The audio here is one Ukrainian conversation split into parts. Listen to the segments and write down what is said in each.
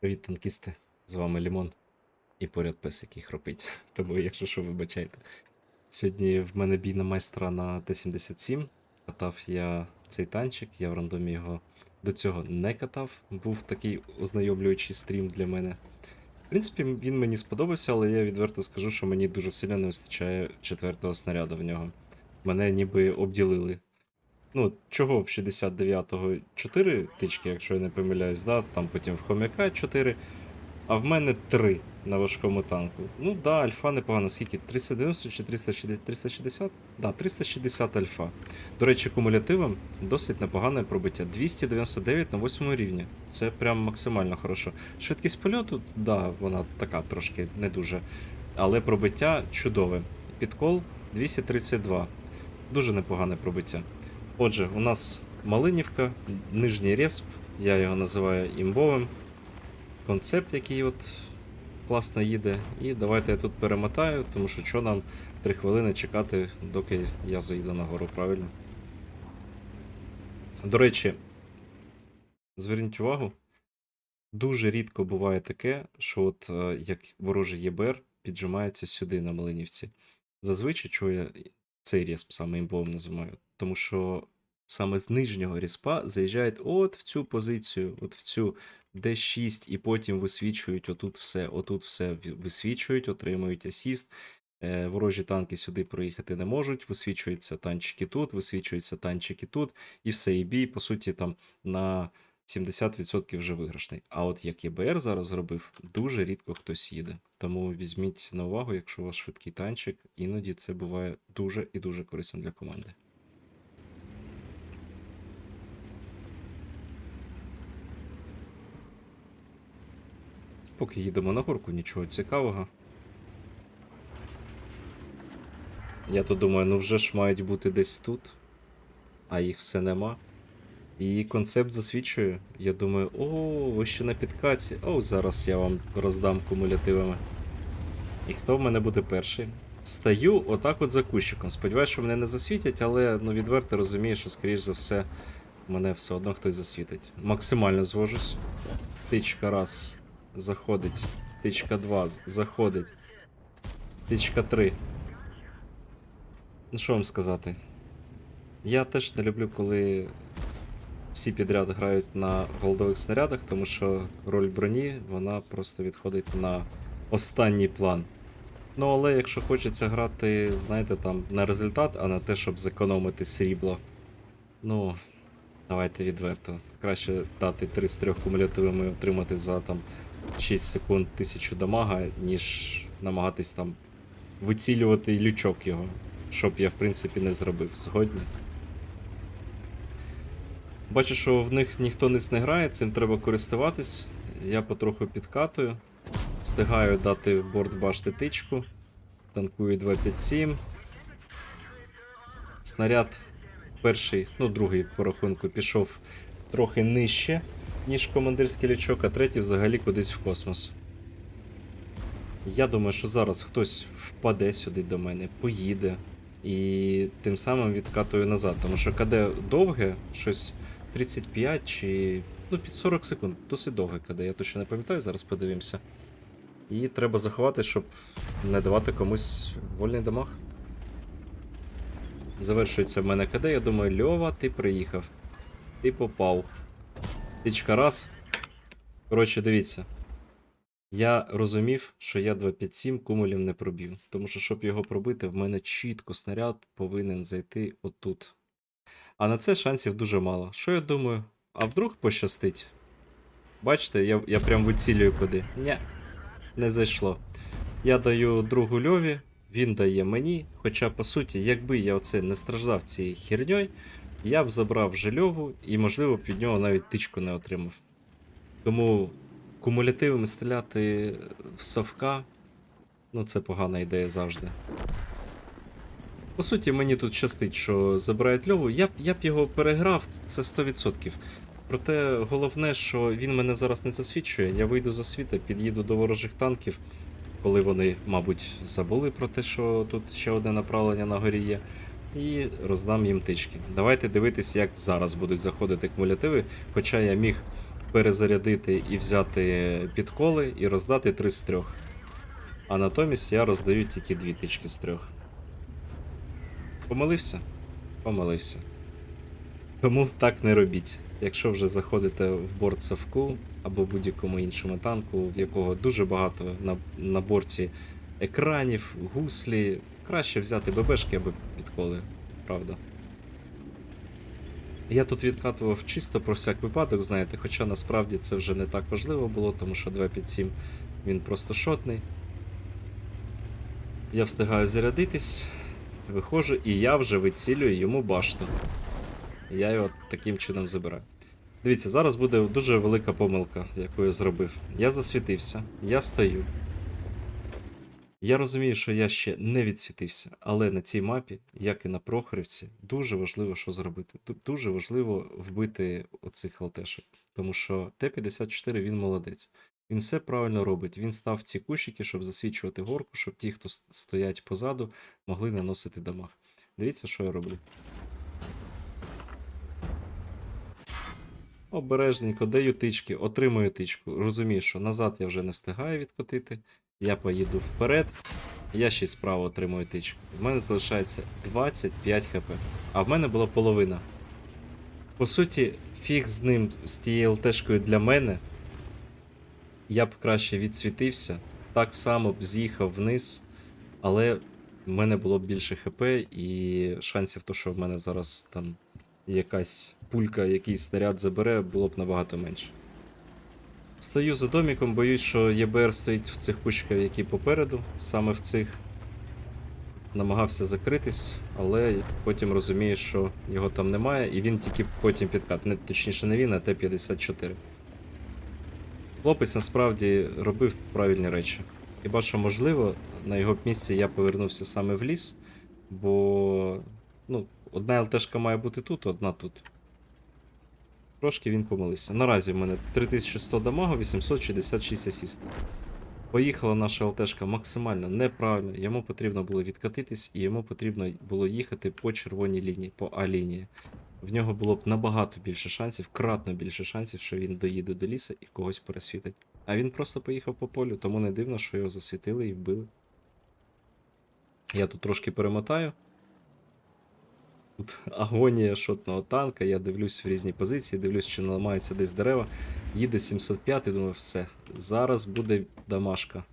Привіт, танкісти! З вами Лімон. І поряд пес, який хропить. Тому, якщо що, вибачайте. Сьогодні в мене бій на майстра на Т-77. Катав я цей танчик, я в рандомі його до цього не катав. Був такий ознайомлюючий стрім для мене. В принципі, він мені сподобався, але я відверто скажу, що мені дуже сильно не вистачає четвертого снаряду в нього. Мене ніби обділили. Ну, чого в 69-го 4 тички, якщо я не помиляюсь, да? там потім в хомяка 4, а в мене 3 на важкому танку. Ну да, альфа непогано, скільки? 390 чи 360? 360? Да, 360 альфа. До речі, кумулятивом досить непогане пробиття. 299 на 8 рівні. Це прям максимально хорошо. Швидкість польоту, да, вона така трошки не дуже. Але пробиття чудове. Підкол 232. Дуже непогане пробиття. Отже, у нас Малинівка, нижній респ, я його називаю імбовим. Концепт, який от класно їде. І давайте я тут перемотаю, тому що що нам 3 хвилини чекати, доки я заїду на гору, правильно? До речі, зверніть увагу, дуже рідко буває таке, що от е, як ворожий ЄБР піджимається сюди на Малинівці. Зазвичай, чого я цей респ саме імбовим називаю, тому що саме з нижнього ріспа заїжджають от в цю позицію, от в цю D6, і потім висвічують отут все, отут все висвічують, отримують асіст. Е, Ворожі танки сюди проїхати не можуть, висвічуються танчики тут, висвічуються танчики тут, і все, і бій, по суті, там на 70% вже виграшний. А от як ЄБР зараз зробив, дуже рідко хтось їде. Тому візьміть на увагу, якщо у вас швидкий танчик, іноді це буває дуже і дуже корисно для команди. Поки їдемо на горку, нічого цікавого. Я то думаю, ну вже ж мають бути десь тут, а їх все нема. І концепт засвідчує. Я думаю, о, ви ще на підкаці. О, зараз я вам роздам кумулятивами. І хто в мене буде перший? Стаю отак от за кущиком. Сподіваюсь, що мене не засвітять, але ну, відверто розумію, що, скоріш за все, мене все одно хтось засвітить. Максимально звожусь. Тичка раз. Заходить. Тичка 2. Заходить. Тичка 3. Ну що вам сказати? Я теж не люблю, коли всі підряд грають на голдових снарядах, тому що роль броні вона просто відходить на останній план. Ну, але якщо хочеться грати, знаєте, там на результат, а на те, щоб зекономити срібло. Ну, давайте відверто. Краще дати 3 з 3 кумулятивами отримати за там 6 секунд 1000 дамага, ніж намагатись там вицілювати лючок його. Щоб я, в принципі, не зробив. Згодні. Бачу, що в них ніхто не грає, цим треба користуватись. Я потроху підкатую. Встигаю дати в борт башти тичку. Танкую 257. Снаряд перший, ну другий по рахунку, пішов трохи нижче, ніж командирський лючок, а третій взагалі кудись в космос. Я думаю, що зараз хтось впаде сюди до мене, поїде. І тим самим відкатую назад. Тому що КД довге, щось 35 чи. Ну, під 40 секунд. Досить довге КД, я точно не пам'ятаю, зараз подивимося. І треба заховати, щоб не давати комусь вольний дамаг. Завершується в мене КД, я думаю, Льова, ти приїхав. Ти попав. Тичка раз. Коротше, дивіться. Я розумів, що я 257 кумулів не проб'ю. Тому що, щоб його пробити, в мене чітко снаряд повинен зайти отут. А на це шансів дуже мало. Що я думаю? А вдруг пощастить? Бачите, я, я прям вицілюю куди. Ня, не зайшло. Я даю другу льові, він дає мені. Хоча, по суті, якби я оце не страждав цією херньою, я б забрав вже льову і, можливо, б від нього навіть тичку не отримав. Тому кумулятивами стріляти в совка, ну це погана ідея завжди. По суті, мені тут щастить, що забирають льову. Я б, я б його переграв, це 100%. Проте головне, що він мене зараз не засвідчує. Я вийду за світа, під'їду до ворожих танків, коли вони, мабуть, забули про те, що тут ще одне направлення на горі є. І роздам їм тички. Давайте дивитись, як зараз будуть заходити кумулятиви. Хоча я міг перезарядити і взяти підколи і роздати 3 з 3. А натомість я роздаю тільки 2 тички з 3. Помилився? Помилився. Тому так не робіть. Якщо вже заходите в борт Савку або будь-якому іншому танку, в якого дуже багато на, на борті екранів, гуслі, краще взяти ББшки або підколи, правда. Я тут відкатував чисто про всяк випадок, знаєте, хоча насправді це вже не так важливо було, тому що 257 він просто шотний. Я встигаю зарядитись, виходжу, і я вже вицілюю йому башту. Я його таким чином забираю. Дивіться, зараз буде дуже велика помилка, яку я зробив. Я засвітився, я стою. Я розумію, що я ще не відсвітився, але на цій мапі, як і на Прохорівці, дуже важливо, що зробити. Тут дуже важливо вбити оцих ЛТшок. Тому що Т-54 він молодець. Він все правильно робить. Він став ці кущики, щоб засвічувати горку, щоб ті, хто стоять позаду, могли наносити дамаг. Дивіться, що я роблю. Обережненько даю тички, отримую тичку. Розумію, що назад я вже не встигаю відкотити. Я поїду вперед. Я ще й справа отримую тичку. В мене залишається 25 хп. А в мене була половина. По суті, фіг з ним, з тією ЛТшкою для мене. Я б краще відсвітився, так само б з'їхав вниз, але в мене було б більше ХП і шансів, то, що в мене зараз там якась пулька, якийсь снаряд забере, було б набагато менше. Стою за доміком, боюсь, що ЄБР стоїть в цих кущиках, які попереду, саме в цих. Намагався закритись, але потім розумію, що його там немає, і він тільки потім підкат. Не, точніше, не він, а Т-54. Хлопець насправді робив правильні речі. Хіба що можливо, на його місці я повернувся саме в ліс, бо ну, одна ЛТшка має бути тут, одна тут. Трошки він помилився. Наразі в мене 3100 дамагу, 866 асіст. Поїхала наша ЛТшка максимально неправильно. Йому потрібно було відкатитись, і йому потрібно було їхати по червоній лінії, по А-лінії. В нього було б набагато більше шансів, кратно більше шансів, що він доїде до ліса і когось пересвітить. А він просто поїхав по полю, тому не дивно, що його засвітили і вбили. Я тут трошки перемотаю. Тут агонія шотного танка, я дивлюсь в різні позиції, дивлюсь, чи не ламаються десь дерева. Їде 705 і думаю, все. Зараз буде дамашка.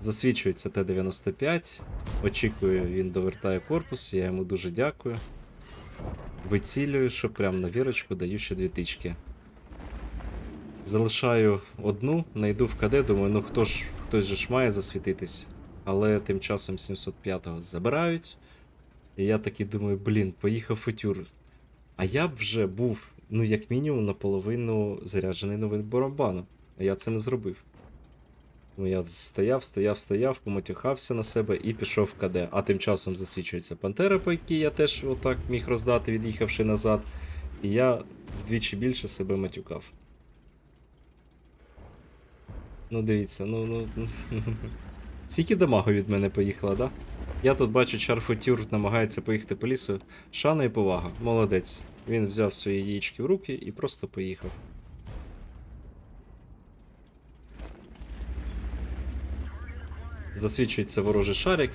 Засвічується Т-95. Очікую, він довертає корпус, я йому дуже дякую. Вицілюю, що прям на вірочку даю ще дві тички. Залишаю одну, найду в КД, думаю, ну хто ж, хтось же ж має засвітитись. Але тим часом 705-го забирають. І я такий думаю, блін, поїхав футюр. А я б вже був, ну, як мінімум, наполовину заряджений новим барабаном. А я це не зробив. Ну, я стояв, стояв, стояв, помотюхався на себе і пішов в КД. А тим часом засвічується Пантера, по якій я теж отак міг роздати, від'їхавши назад. І я вдвічі більше себе матюкав. Ну, дивіться, ну, ну. Скільки дамагу від мене поїхало, да? Я тут бачу, Чарфутюр намагається поїхати по лісу. Шана і повага. Молодець. Він взяв свої яєчки в руки і просто поїхав. Засвічується ворожий шарик.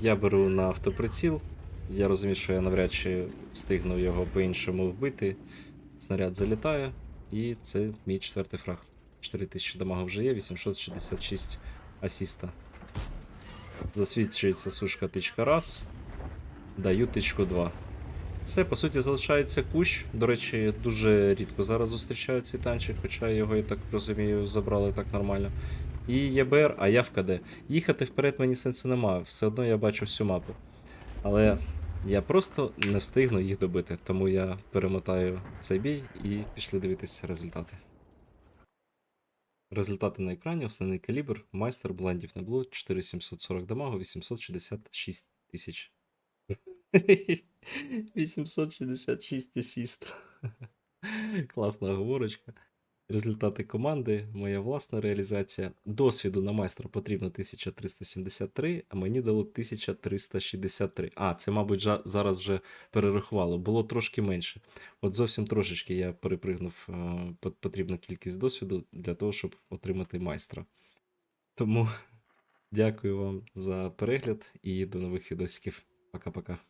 Я беру на автоприціл. Я розумію, що я навряд чи встигну його по-іншому вбити. Снаряд залітає, і це мій четвертий фраг. 4000 дамагу вже є, 866 асіста. Засвідчується сушка тичка раз. Даю тичку 2. Це, по суті, залишається кущ. До речі, дуже рідко зараз зустрічаю цей танчик, хоча його, я так розумію, забрали так нормально. І ЄБР, а я в КД. Їхати вперед мені сенсу немає, все одно я бачу всю мапу. Але я просто не встигну їх добити, тому я перемотаю цей бій і пішли дивитися результати. Результати на екрані, основний калібр, майстер блендів на блу, 4740 дамагу, 866 тисяч. 866 асіст. Класна оговорочка. Результати команди, моя власна реалізація. Досвіду на майстра потрібно 1373, а мені дало 1363. А, це, мабуть, зараз вже перерахувало. Було трошки менше. От зовсім трошечки я перепригнув е, потрібну кількість досвіду для того, щоб отримати майстра. Тому дякую вам за перегляд і до нових відосиків. Пока-пока.